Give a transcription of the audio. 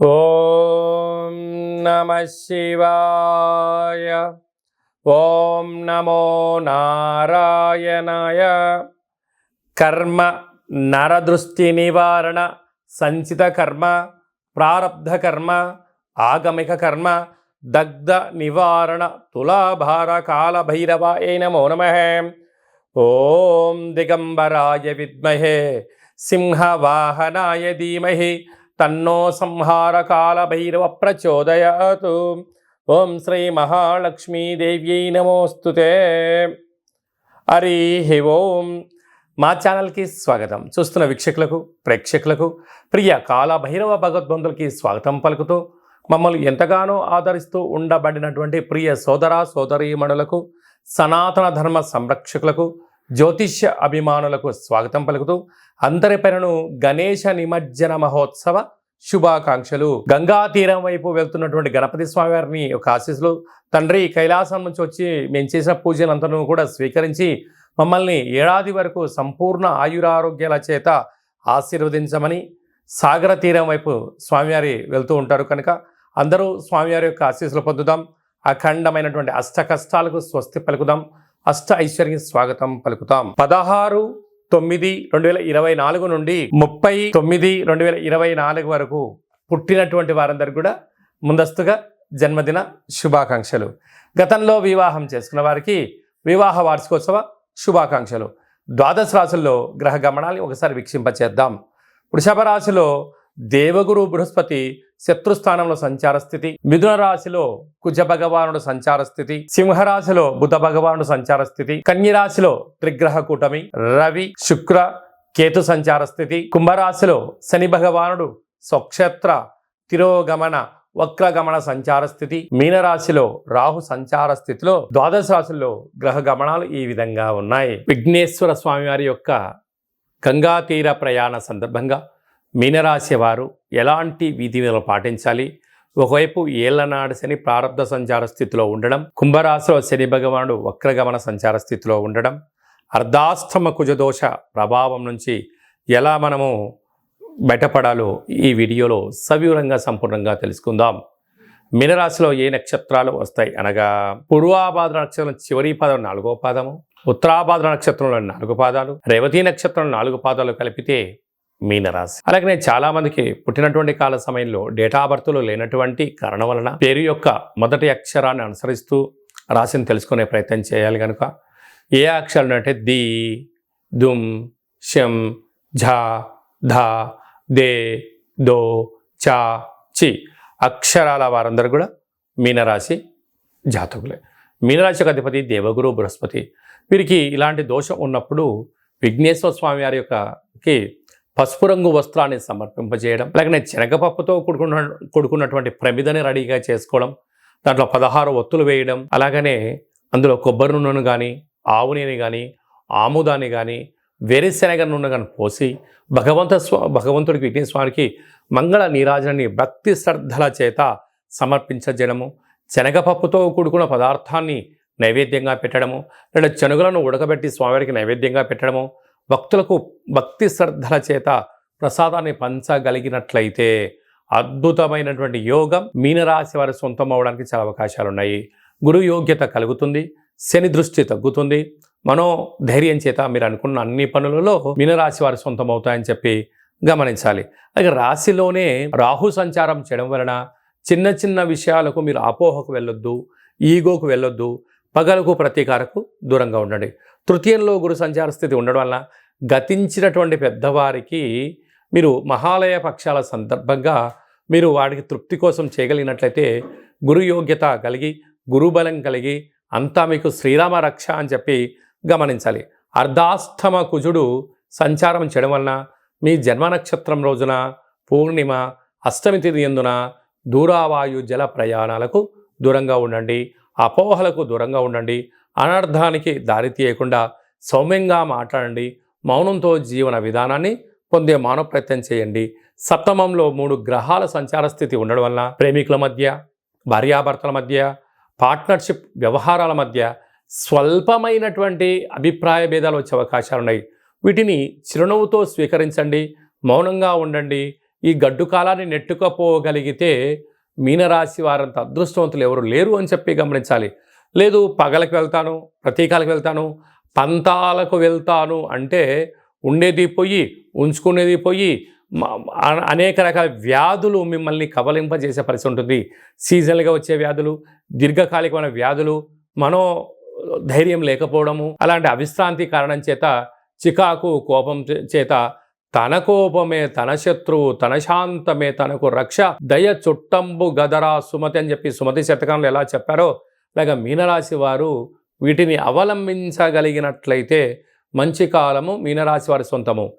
ఓం నమ శివాయ. ఓం నమో నారాయణాయ. కర్మ నరదృష్టి నివారణ సంచిత కర్మ ప్రారబ్ధ కర్మ ఆగమిక కర్మ దగ్ధ నివారణ తులాభార కాలభైరవాయ నమో నమ. ఓం దిగంబరాయ విద్మహే సింహవాహనాయ ధీమహి తన్నో సంహార కాల భైరవ ప్రచోదయాత్. ఓం శ్రీ మహాలక్ష్మీదేవ్యై నమోస్తుతే హరి ఓం. మా ఛానల్కి స్వాగతం. చూస్తున్న వీక్షకులకు ప్రేక్షకులకు ప్రియ కాల భైరవ భగవద్బంధులకి స్వాగతం పలుకుతూ మమ్మల్ని ఎంతగానో ఆదరిస్తూ ఉండబడినటువంటి ప్రియ సోదర సోదరీమణులకు సనాతన ధర్మ సంరక్షకులకు జ్యోతిష్య అభిమానులకు స్వాగతం పలుకుతూ అందరిపైనను గణేష నిమజ్జన మహోత్సవ శుభాకాంక్షలు. గంగా తీరం వైపు వెళ్తున్నటువంటి గణపతి స్వామి వారిని ఒక ఆశీస్సులు. తండ్రి కైలాసం నుంచి వచ్చి మేము చేసిన పూజలంతను కూడా స్వీకరించి మమ్మల్ని ఏడాది వరకు సంపూర్ణ ఆయురారోగ్యాల చేత ఆశీర్వదించమని సాగర తీరం వైపు స్వామివారి వెళ్తూ ఉంటారు కనుక అందరూ స్వామివారి యొక్క ఆశీస్సులు పొందుదాం. అఖండమైనటువంటి అష్ట కష్టాలకు స్వస్తి పలుకుదాం. అష్ట ఐశ్వర్య స్వాగతం పలుకుతాం. పదహారు తొమ్మిది రెండు వేల ఇరవై నాలుగు నుండి ముప్పై తొమ్మిది రెండు వేల ఇరవై నాలుగు వరకు పుట్టినటువంటి వారందరికీ కూడా ముందస్తుగా జన్మదిన శుభాకాంక్షలు. గతంలో వివాహం చేసుకున్న వారికి వివాహ వార్షికోత్సవ శుభాకాంక్షలు. ద్వాదశ రాశుల్లో గ్రహ గమనాన్ని ఒకసారి వీక్షింపచేద్దాం. వృషభ రాశిలో దేవగురు బృహస్పతి శత్రుస్థానంలో సంచార స్థితి మిథున రాశిలో కుజ భగవానుడు సంచార స్థితి సింహరాశిలో బుధ భగవానుడు సంచార స్థితి కన్యరాశిలో త్రిగ్రహ కూటమి రవి శుక్ర కేతు సంచార స్థితి కుంభరాశిలో శని భగవానుడు స్వక్షేత్ర తిరోగమన వక్రగమన సంచార స్థితి మీనరాశిలో రాహు సంచార స్థితిలో ద్వాదశ రాశుల్లో గ్రహ గమనాలు ఈ విధంగా ఉన్నాయి. విఘ్నేశ్వర స్వామివారి యొక్క గంగా తీర ప్రయాణ సందర్భంగా మీనరాశి వారు ఎలాంటి విధులను పాటించాలి? ఒకవైపు ఏళ్ళనాడు శని ప్రారంభ సంచార స్థితిలో ఉండడం కుంభరాశిలో శని భగవానుడు వక్రగమన సంచార స్థితిలో ఉండడం అర్ధాష్టమ కుజదోష ప్రభావం నుంచి ఎలా మనము బయటపడాలో ఈ వీడియోలో సవివరంగా సంపూర్ణంగా తెలుసుకుందాం. మీనరాశిలో ఏ నక్షత్రాలు వస్తాయి అనగా పూర్వాభాద్ర నక్షత్రం చివరి పాదం నాలుగో పాదము ఉత్తరాభాద్ర నక్షత్రంలో నాలుగు పాదాలు రేవతి నక్షత్రం నాలుగు పాదాలు కలిపితే మీనరాశి. అలాగనే చాలా మందికి పుట్టినటువంటి కాల సమయంలో డేటా బర్త్లో లేనటువంటి కారణం వలన పేరు యొక్క మొదటి అక్షరాన్ని అనుసరిస్తూ రాశిని తెలుసుకునే ప్రయత్నం చేయాలి కనుక ఏ అక్షరాలు అంటే ది దుమ్ షం ఝ ధ దే దో చా చి అక్షరాల వారందరూ కూడా మీనరాశి జాతకులే. మీనరాశి యొక్క అధిపతి దేవగురు బృహస్పతి. వీరికి ఇలాంటి దోషం ఉన్నప్పుడు విఘ్నేశ్వర స్వామి వారి యొక్కకి పసుపు రంగు వస్త్రాన్ని సమర్పింపజేయడం అలాగనే శనగపప్పుతో కూడుకున్న కొడుకున్నటువంటి ప్రమిదని రెడీగా చేసుకోవడం దాంట్లో పదహారు ఒత్తులు వేయడం అలాగనే అందులో కొబ్బరి నూనెను కానీ ఆవు నూనె కానీ ఆముదాన్ని కానీ వేరుశెనగ నూనె కానీ పోసి భగవంత స్వా భగవంతుడికి విఘ్నేశ్వర స్వామికి మంగళ నీరాజనాన్ని భక్తి శ్రద్ధల చేత సమర్పించజేయడము శనగపప్పుతో కూడుకున్న పదార్థాన్ని నైవేద్యంగా పెట్టడము లేదా శనుగులను ఉడకబెట్టి స్వామివారికి నైవేద్యంగా పెట్టడము భక్తులకు భక్తి శ్రద్ధల చేత ప్రసాదాన్ని పంచగలిగినట్లయితే అద్భుతమైనటువంటి యోగం మీనరాశి వారి సొంతం అవడానికి చాలా అవకాశాలు ఉన్నాయి గురు యోగ్యత కలుగుతుంది శని దృష్టి తగ్గుతుంది. మనో ధైర్యం చేత మీరు అనుకున్న అన్ని పనులలో మీనరాశి వారి సొంతం అవుతాయని చెప్పి గమనించాలి. అలాగే రాశిలోనే రాహు సంచారం చేయడం వలన చిన్న చిన్న విషయాలకు మీరు అపోహకు వెళ్ళొద్దు ఈగోకు వెళ్ళొద్దు పగలకు ప్రతీకారకు దూరంగా ఉండండి. తృతీయంలో గురు సంచార స్థితి ఉండడం వలన గతించినటువంటి పెద్దవారికి మీరు మహాలయ పక్షాల సందర్భంగా మీరు వాడికి తృప్తి కోసం చేయగలిగినట్లయితే గురు యోగ్యత కలిగి గురుబలం కలిగి అంతా మీకు శ్రీరామ రక్ష అని చెప్పి గమనించాలి. అర్ధాష్టమ కుజుడు సంచారం చేయడం వలన మీ జన్మ నక్షత్రం రోజున పూర్ణిమ అష్టమి తిథి ఎందున దూరావాయు జల ప్రయాణాలకు దూరంగా ఉండండి. అపోహలకు దూరంగా ఉండండి అనర్థానికి దారి తీయకుండా సౌమ్యంగా మాట్లాడండి మౌనంతో జీవన విధానాన్ని పొందే మానవ ప్రయత్నం చేయండి. సప్తమంలో మూడు గ్రహాల సంచార స్థితి ఉండడం వలన ప్రేమికుల మధ్య భార్యాభర్తల మధ్య పార్ట్నర్షిప్ వ్యవహారాల మధ్య స్వల్పమైనటువంటి అభిప్రాయ భేదాలు వచ్చే అవకాశాలు ఉన్నాయి. వీటిని చిరునవ్వుతో స్వీకరించండి మౌనంగా ఉండండి. ఈ గడ్డు కాలాన్ని నెట్టుకపోగలిగితే మీనరాశి వారంత అదృష్టవంతులు ఎవరు లేరు అని చెప్పి గమనించాలి. లేదు పగలకు వెళ్తాను ప్రతీకాలకు వెళ్తాను పంతాలకు వెళ్తాను అంటే ఉండేది పోయి ఉంచుకునేది పోయి అనేక రకాల వ్యాధులు మిమ్మల్ని కబలింపజేసే పరిస్థితి ఉంటుంది. సీజనల్గా వచ్చే వ్యాధులు దీర్ఘకాలికమైన వ్యాధులు మనో ధైర్యం లేకపోవడము అలాంటి అవిశ్రాంతి కారణం చేత చికాకు కోపం చేత తన కోపమే తన శత్రువు తన శాంతమే తనకు రక్ష. దయ చుట్టంబు గదరా సుమతి అని చెప్పి సుమతి శతకంలో ఎలా చెప్పారో లేక మీనరాశి వారు వీటిని అవలంబించగలిగినట్లయితే మంచి కాలము మీనరాశి వారి సొంతము.